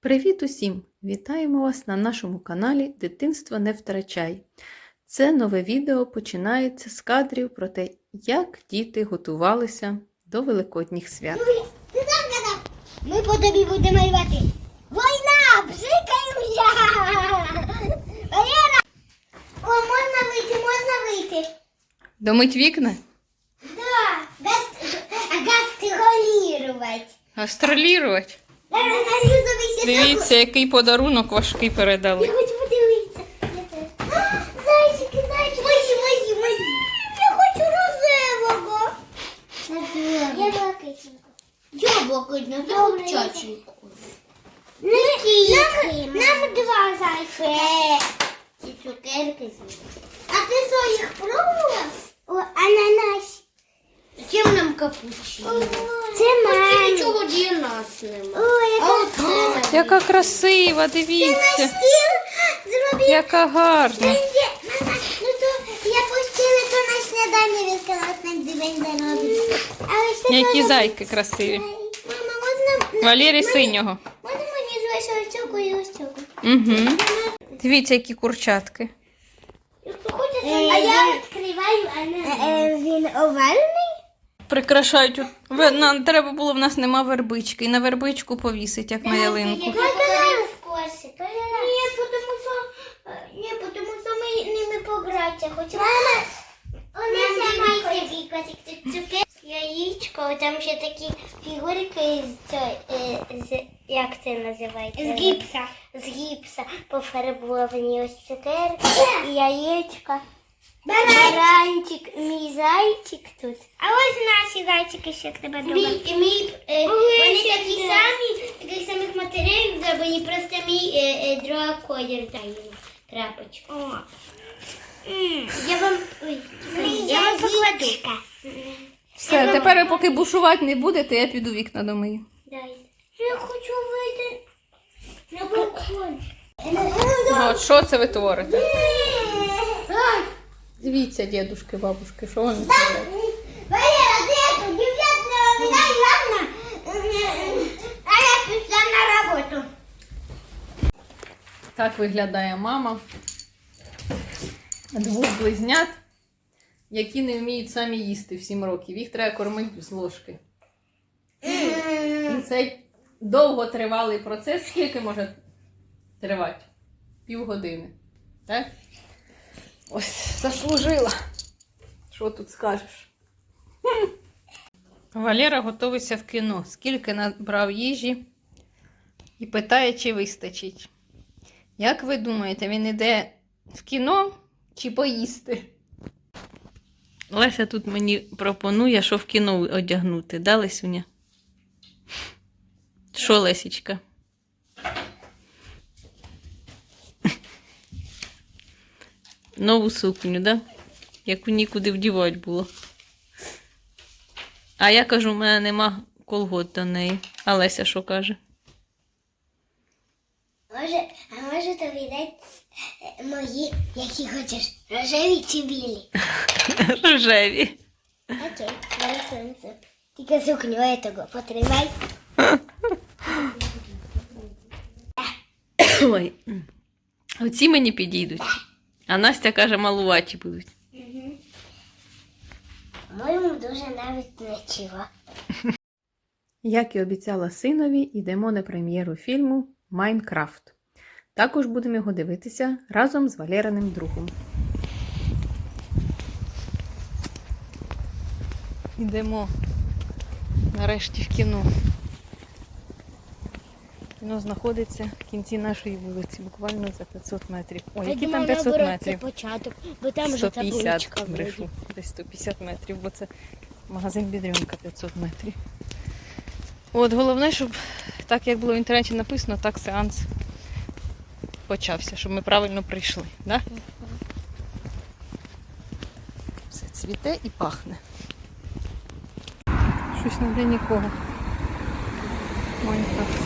Привіт усім! Вітаємо вас на нашому каналі Дитинство не втрачай. Це нове відео починається з кадрів про те, як діти готувалися до Великодніх свят. Ми по тобі будемо малювати. Війна! Валера! О, можна вийти, можна вийти. Домить вікна? Да, гастролірувати. Гастролірувати. Дивіться, який подарунок важкий Я передали. хочу подивитися. Зайчики, зайчики. Мої, мої, мої. Я хочу рожевого. Я блакитненько. Я блакитненько, я чаченько. Нам, нам два зайчики. Ці цукерки. А ти своїх пробував? О, ананас. Зачем нам капучино? Це. Нічого для нас нема. О, А яка от це Яка красива, на дивіться. стіл зробив. Яка гарна. Ну то я пустила то на сніданні відкалась на день заробити. А ось це Які зайки красиві. Мама, можна... Валері мені- синього. Можна мені з ось цього і ось цього? Угу. Дивіться, які курчатки. А я відкриваю, а не... Він овальний? Прикрашають. Ви- Нам треба було, в нас нема вербички. І на вербичку повісить, як на ялинку. В косі. Ні, тому що... Ні, тому що ми ними погратися хочемо. Мама, у нас такий косик. Цукер, яєчко, там ще такі фігурки з, цього, е, з як це називається? З гіпса. З гіпса пофарбовані ось цукерки і яєчко. Баранчик, мій зайчик тут. А ось наші зайчики ще треба добавити. Мій, мій, е, вони такі самі, таких самих матеріалів зроблені, просто мій е, е, друга колір дає крапочку. Я вам, ой, я вам покладу. Все, тепер ви поки бушувати не будете, я піду вікна домию. Дай. Я хочу вийти на балкон. От, що це ви творите? Дивіться, дідушки, бабушки, що вони? Валера? А я пішла на роботу. Так виглядає мама двох близнят, які не вміють самі їсти в 7 років. Їх треба кормити з ложки. І цей довготривалий процес скільки може тривати? Півгодини. Так? Ось, заслужила. Що тут скажеш? Валера готується в кіно. Скільки набрав їжі і питає, чи вистачить. Як ви думаєте, він іде в кіно чи поїсти? Леся тут мені пропонує, що в кіно одягнути. Да, Лесюня? Що, Лесічка? Нову сукню, да? Яку нікуди вдівати було. А я кажу, у мене нема колгот до неї. А Леся що каже? Може, а може тобі дати е, мої, які хочеш, рожеві чи білі? Рожеві. Окей, сонце. Тільки сукню этого потримай. Ой. Оці мені підійдуть. А Настя каже, малуваті будуть. Моєму дуже навіть нічого. Як і обіцяла синові, йдемо на прем'єру фільму Майнкрафт. Також будемо його дивитися разом з Валериним другом. Йдемо нарешті в кіно. Кіно знаходиться в кінці нашої вулиці, буквально за 500 метрів. Ой, які там 500 метрів? початок, бо там вже 150 табличка брешу. Десь 150 метрів, бо це магазин Бідрюнка 500 метрів. От головне, щоб так як було в інтернеті написано, так сеанс почався, щоб ми правильно прийшли. Да? Все цвіте і пахне. Щось не де нікого. Майнкрафт.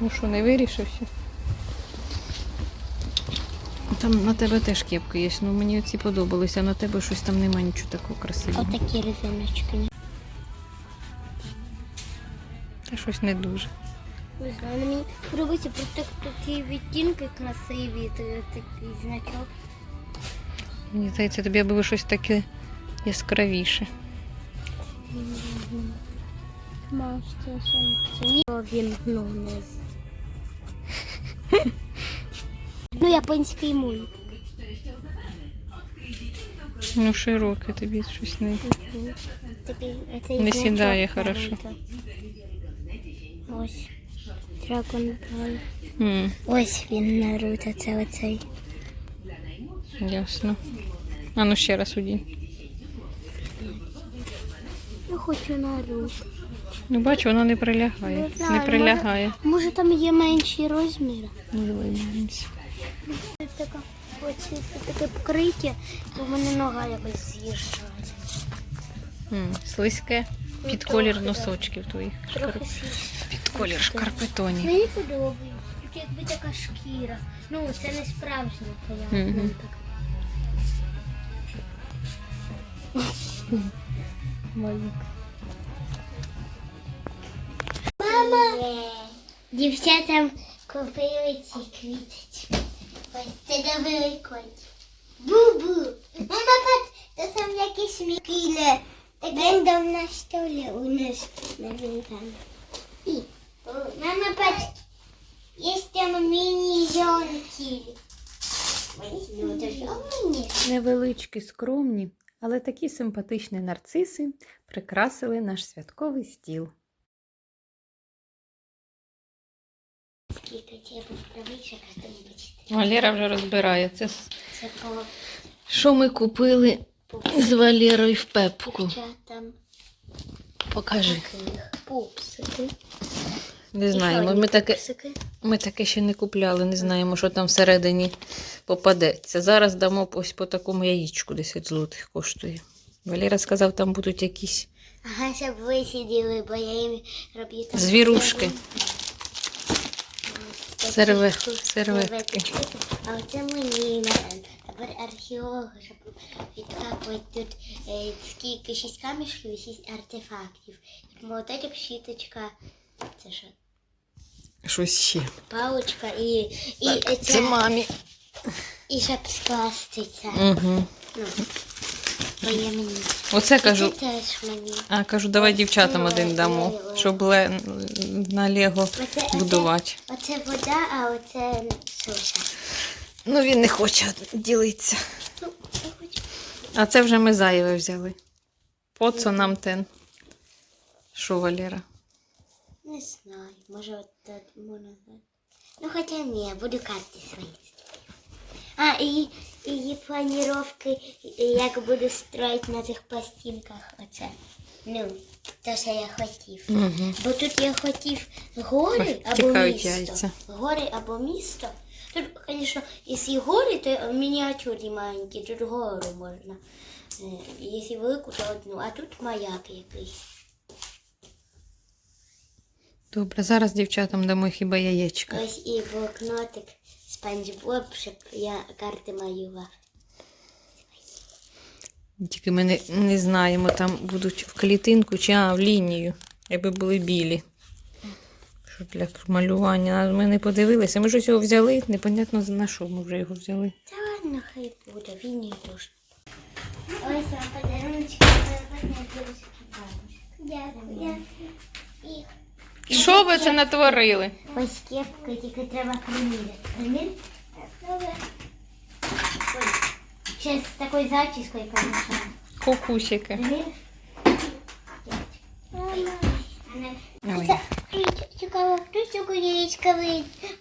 Ну що, не вирішився? Там на тебе теж кепки є. Ну мені ці подобалися, а на тебе щось там немає нічого такого красивого. Отакі резиночки. Та щось не дуже. Не знаю, ну, мені подобається просто такі відтінки красиві, такий значок. Мені здається, тобі аби щось таке яскравіше. Мастер сонце. Ні, він ну не з. Ну, японський мульт. Ну, широке тобі щось не. Такий, оцей Не значок сідає хорошо. Наруто. Ось. Dragon Ball. М, Ось він Наруто, це оцей. ясно. А ну ще раз удінь. Я хочу Наруто. Ну бачу, воно не прилягає. Не Не прилягає. Може там є менші розміри? Ну, дивимося. Така, оці, таке покриття, бо в мене нога якось з'їжджає. Слизьке. Під Ну, колір трохи, носочків твоїх. Трохи. Під колір шкарпетонів. Мені подобається. Якби така шкіра. Ну, це не справжня твоя. Мгм. Мама! Дівчатам купили ці квіточки. Ось це до великодня. Бу-бу! Мама, пат, то там якісь мікіле. Він дом на столі у нас на вінтані. І, мама, пат, є там мені? Невеличкі, скромні, але такі симпатичні нарциси прикрасили наш святковий стіл. Скільки я був правіше, бачите. Валера вже розбирає. Це Це по що ми купили з Валерою в пепку. дівчатам. Покажи. Пупсики. Не знаємо. Ми таке, ми таке ще не купляли, не знаємо, що там всередині попадеться. Зараз дамо ось по такому яєчку 10 злотих коштує. Валера сказав, там будуть якісь Ага, щоб ви сиділи, бо я їм роблю так. Звірушки. Серветки. А оце мені тепер археолог, щоб відкапувати тут е, скільки шість камішків і шість артефактів. Молоточок, щіточка, це що? щось ще. Паличка і, і, Так, це, це мамі. і щоб скласти це. Угу. Ну, мені. Оце кажу. Це теж мені. А кажу, давай дівчатам один дамо, щоб ле... на Лего Оце, будувати. оце вода, а оце суша. Ну він не хоче ділитися. Ну, я хочу. А це вже ми зайве взяли. Поцо нам тен. Що, Валера? Не знаю, може от так можна. Ну хоча ні, буду карти свої. А, і, і її планіровки, як буду строїти на цих пластинках. Оце. Ну, те, що я хотів. Угу. Бо тут я хотів гори або місто. яйця. Гори або місто. Тут, звісно, якщо гори, то мініатюрні маленькі, тут гору можна. Е, Якщо велику, то одну, а тут маяк якийсь. Добре, зараз дівчатам дамо хіба яєчка. Ось і блокнотик Спанч Боб, щоб я карти малював. Тільки ми не, не знаємо, там будуть в клітинку чи а, в лінію, якби були білі. Що для малювання. Ми не подивилися. Ми щось його взяли, непонятно на що ми вже його взяли. Та ладно, хай буде, він не можна. Ось вам подаруночки, Дякую. І Що ви це натворили? ось кепка, тільки треба приміряти. Примір? З такою зачіскою, конечно. Кукусики. Примір? Ой. Цікаво, хто яєчка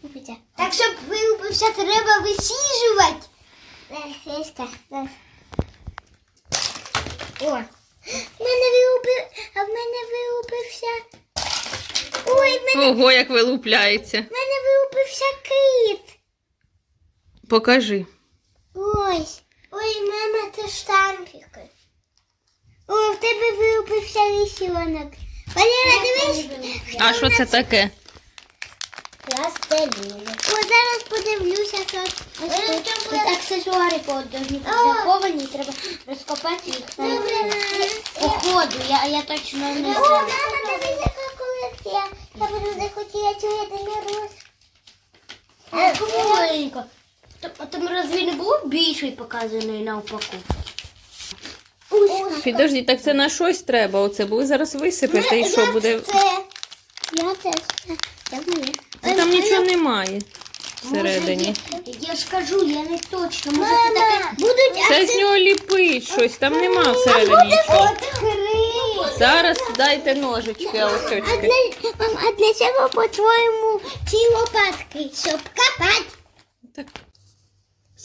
випиться? Так, щоб вилупився, треба висіжувати. Яєчка. О, в мене вилупив, а в мене вилупився. Ой, мене, Ого, як вилупляється. в мене вилупився кит. Покажи. Ось. Ой, мама, це штампики. О, в тебе вилупився лисьонок. Валера, дивись. А що це таке? Пластиліни. О, зараз подивлюся, що тут. Аксесуари повинні треба розкопати їх. По ходу, я, я точно не знаю. О, мама, дивись, колекція. Я буду захотіла цю єдинорос. Маленько. А там разве не було більший показаний на упаковці? Підожди, так це на щось треба. Оце, бо зараз висипете і що буде. Це. Я це. Це моє. Ну, Там нічого немає всередині. Я ж кажу, я не точно. Може, це таке будуть Це з нього ліпить щось, там нема всередині нічого. Зараз дайте ножички, а ось А для, мам, а для чого, по-твоєму, ці лопатки? Щоб копати. Так,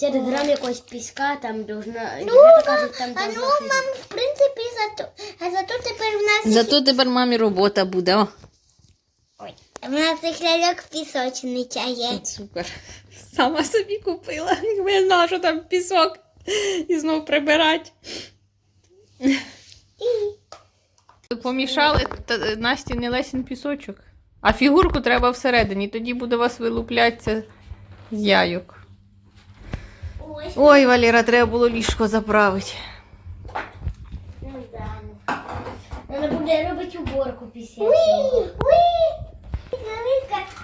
50 грам якогось піска, там должна... Ну, Дівчата кажуть, там а ну, должна... мам, в принципі, зато, а зато тепер в нас, Зато тепер мамі робота буде. О, в нас їх ляльок пісочниця є. супер. Сама собі купила. Якби я знала, що там пісок. І знов прибирати. Помішали та- Насті не лесін пісочок. А фігурку треба всередині, тоді буде у вас вилуплятися з яйок. Ось. Ой, Валера, треба було ліжко заправити. Ну, да. Треба буде робити уборку після цього. уй.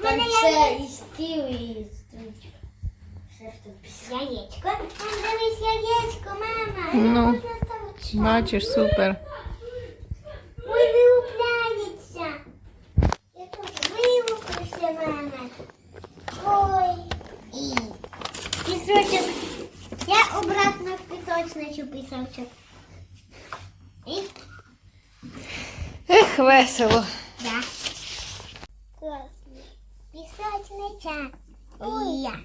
Там все і стіл, і. Все яєчко. Там дивись яєчко, мама. Ну. Бачиш, супер. Вилупляється. Я тут вилупився, мама. Ой. І. Пісочок. Я обратно в пісочницю пісочок. І. Ех, весело. Да. Класно. Пісочниця. Ой. Я.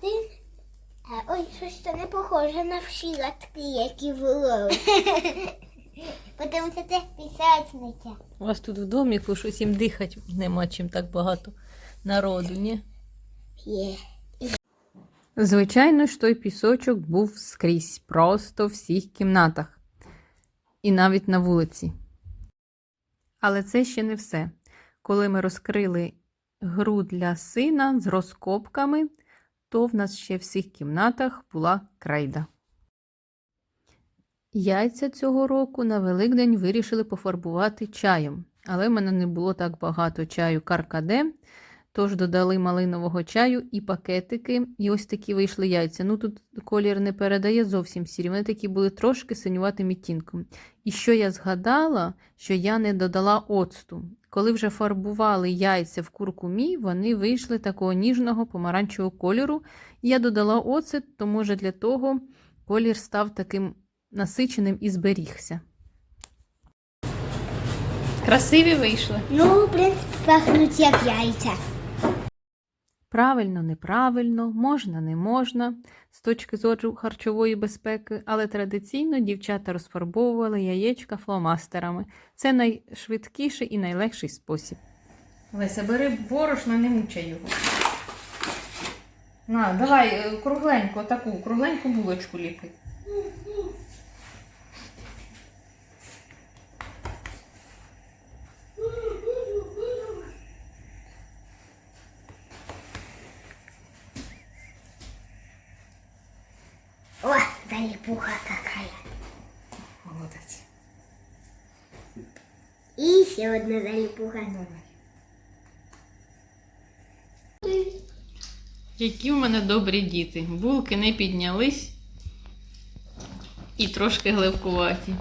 Ти... А, ой, щось це не похоже на всі латки, які були. Тому що це пісочниця. У вас тут в доміку щось їм дихати нема чим так багато народу, ні? Є. Звичайно ж, той пісочок був скрізь, просто в всіх кімнатах. І навіть на вулиці. Але це ще не все. Коли ми розкрили гру для сина з розкопками, то в нас ще в всіх кімнатах була крейда. Яйця цього року на Великдень вирішили пофарбувати чаєм, але в мене не було так багато чаю каркаде, Тож додали малинового чаю і пакетики, і ось такі вийшли яйця. Ну тут колір не передає зовсім сірі, вони такі були трошки синюватим відтінком. І що я згадала, що я не додала оцту. Коли вже фарбували яйця в куркумі, вони вийшли такого ніжного помаранчевого кольору. Я додала оцет, то може для того колір став таким насиченим і зберігся. Красиві вийшли. Ну, в принципі, пахнуть як яйця. Правильно, неправильно, можна, не можна з точки зору харчової безпеки, але традиційно дівчата розфарбовували яєчка фломастерами. Це найшвидкіший і найлегший спосіб. Леся, бери борошно, не мучай його. На, давай е, кругленько, таку кругленьку булочку ліпи. О, залипуха какая. Молодець. І ще одна залипуха. Які в мене добрі діти. Булки не піднялись і трошки гливкуваті.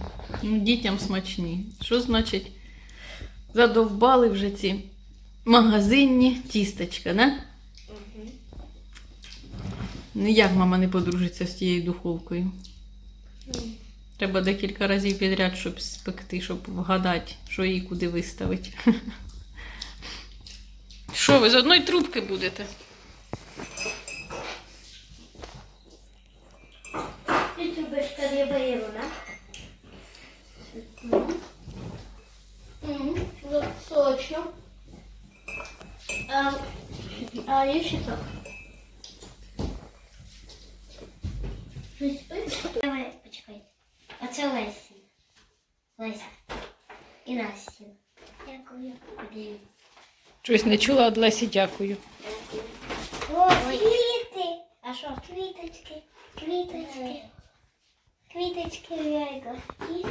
Ну, дітям смачні. Що значить задовбали вже ці магазинні тістечка, не? Ніяк мама не подружиться з тією духовкою. Треба декілька разів підряд, щоб спекти, щоб вгадати, що її куди виставити. Що, ви з одної трубки будете? Щось не чула від Лесі, дякую. О, квіти. А що? Квіточки. Квіточки. Квіточки яйко. І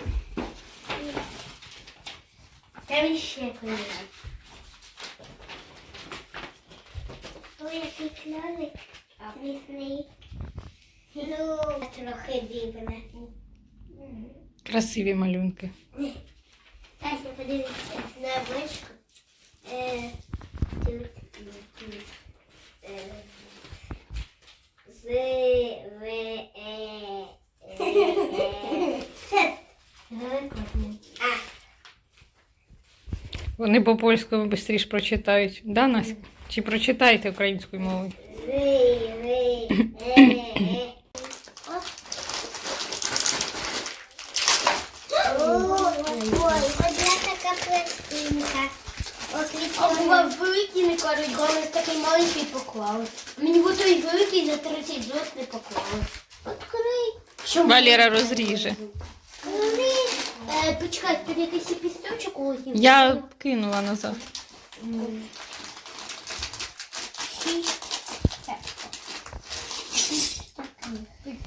Там ще книга. ой, який кльовий. Смісний. Ну, трохи дивне. Красиві малюнки. Тася, подивіться на обочку. Е, тут, тут, е, з, в, е, е, е. Великодний. Вони по польському швидше прочитають. Да, Наська? Чи прочитаєте українською мовою? Е, е. Ой, одна така пластинка. Великий не кажуть, головне такий маленький поклали. Мені в той великий за 30 злот не поклали. Открий. Валера розріже. Е, почекай, тут якийсь пісточок у Я кинула назад.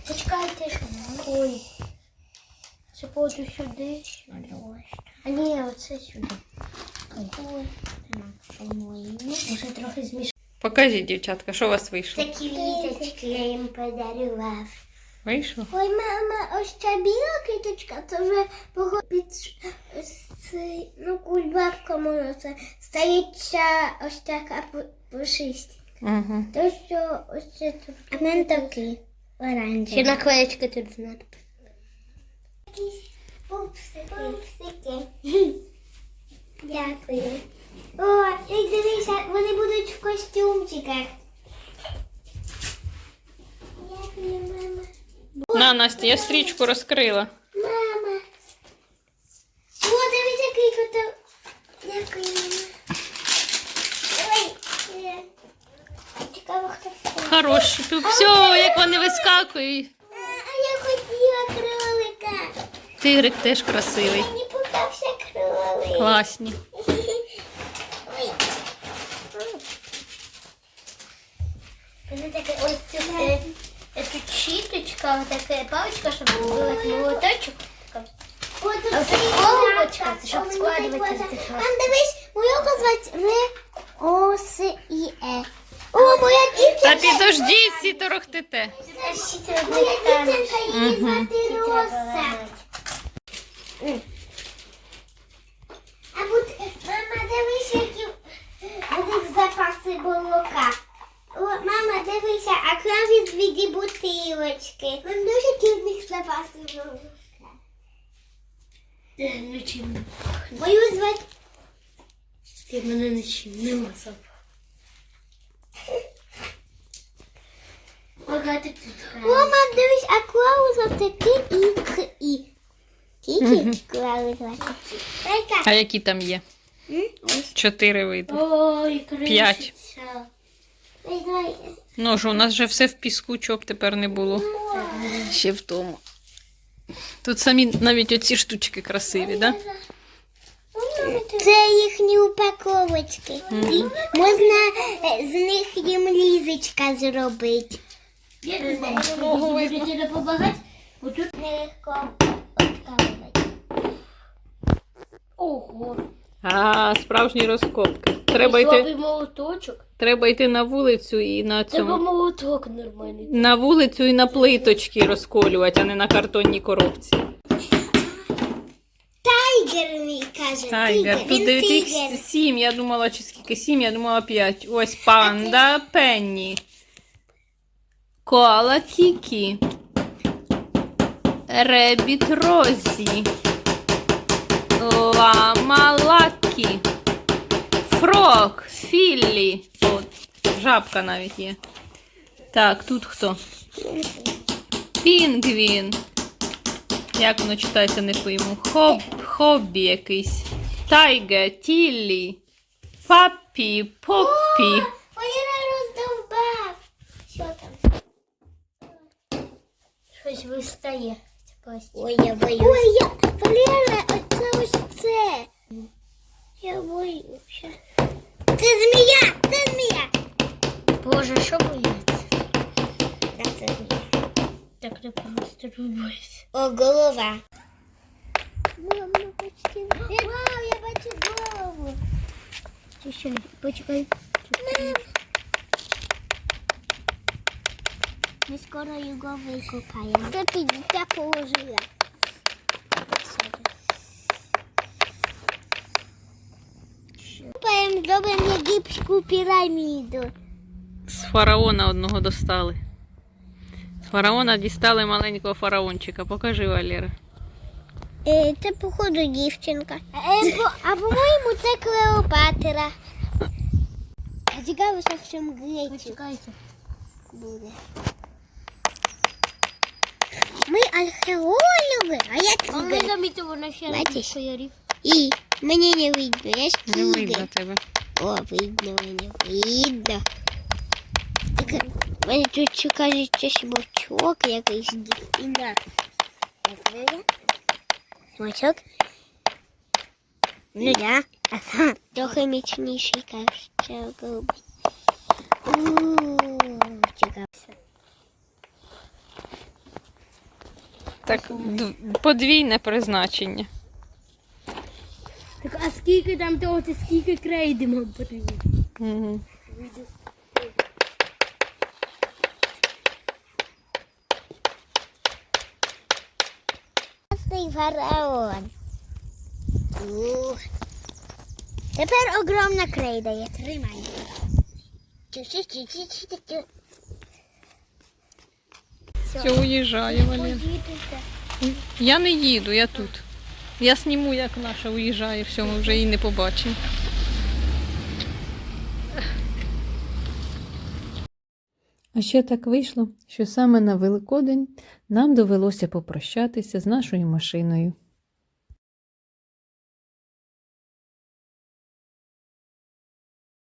Почекайте. Ой. Це поду сюди. А ні, оце сюди. Може трохи змішати. Покажіть, дівчатка, що у вас вийшло? Такі літочки я їм подарував. Вийшло? Ой, мама, ось ця біла квіточка, це вже під цей, ну, кульбабка може це стоїть ця ось така пу- Угу. То що ось це тут. А в мене такий оранжевий. Ще наклеєчка тут знати. Якісь пупсики. Пупсики. Дякую. О, і дивися, вони будуть в костюмчиках. Дякую, мама. На, Настя, я стрічку розкрила. Мама. О, дивись, який кото. Дякую, мама. Ой. е. Цікаво, хто це. Хороші. Все, як вони вискакують. А, а я хотіла кролика. Тигрик теж красивий. Мені. Класні. Ось е, е, тут щіточка, така паличка, щоб зробити молоточок. Така. О, тут А це кролик. колбочка, щоб складувати класно. дивись, мою звати Ре, О, С, І, Е. О, моя Та дівчинка. підождіть, всі торохтите. Моя дівчинка її звати Роса. А будь, мама, дивись, які будуть запаси молока. О, мама, дивися, а крові віді бутилочки. Нам дуже кільних запасів молока. Нічим. Мою звати Ти мене нічим нема запаху. О, мам, дивись, а Клауза це і і. Кікі Клауза. Дай-ка. А які там є? Чотири види. Ой. П'ять. Ну ж, у нас вже все в піску, чоб тепер не було. Ще в тому. Тут самі навіть оці штучки красиві, да? Це їхні упаковочки. І можна е, з них їм лізочка зробити. Я не знаю, можете. Отут. Нелегко відкалувати. Ого. А, справжні розкопки. Треба йти, Слабий молоточок. треба йти на вулицю і на Треба цьому. молоток нормальний. На вулицю і на плиточки розколювати, а не на картонній коробці. Тайгер мій каже. Тайгер. Він Тут дивіться, їх тигер. сім. Я думала, чи скільки сім, я думала п'ять. Ось панда Пенні. Коала Кікі. Ребіт Розі. Лама Лакі. Фрок. Філлі. От, жабка навіть є. Так, тут хто? Пінгвін. Як воно читається, не пойму. Хоб, хобі якийсь. Тайге, Тіллі. Папі, роздовбав. Що там? Щось вистає. Ой, я боюсь. Ой, я... Валера, оце ось це. Я боюся. Це змія, це змія. Боже, що боїться? Так, це змія. Так не просто боїться. О, голова. Мама, почти. Вау, я бачу голову. Що? Почекай. Мам. Ми скоро його викопаємо. Ти дитя положила? Копаємо, зробимо єгипетську піраміду. З фараона одного достали. З фараона дістали маленького фараончика. Покажи, Валера. Е, це, походу, дівчинка. Е, по, а по-моєму, це Клеопатра. А цікаво, що в чому буде. Ми археологи, а я А ми тігр. замітили, вона ще Бачиш? раз кольорів. І мені не видно, я ж Не видно тігр. тебе. О, видно мене, видно. Так, в мене тут ще кажуть, щось смачок якийсь дівчина. Як ви? Смачок? Ну да. Ага. Трохи міцніший, кажуть, робить. Ууу, цікаво. Так, подвійне призначення. Так, а скільки там того, це скільки крейди нам потрібно? Угу. Красний фараон. Ух. Тепер огромна крейда є. Тримай. Чу-чу-чу-чу-чу-чу. Все, уїжджає, Валер. Я не їду, я тут. Я сніму, як наша уїжджає, все, ми вже її не побачимо. А ще так вийшло, що саме на Великодень нам довелося попрощатися з нашою машиною.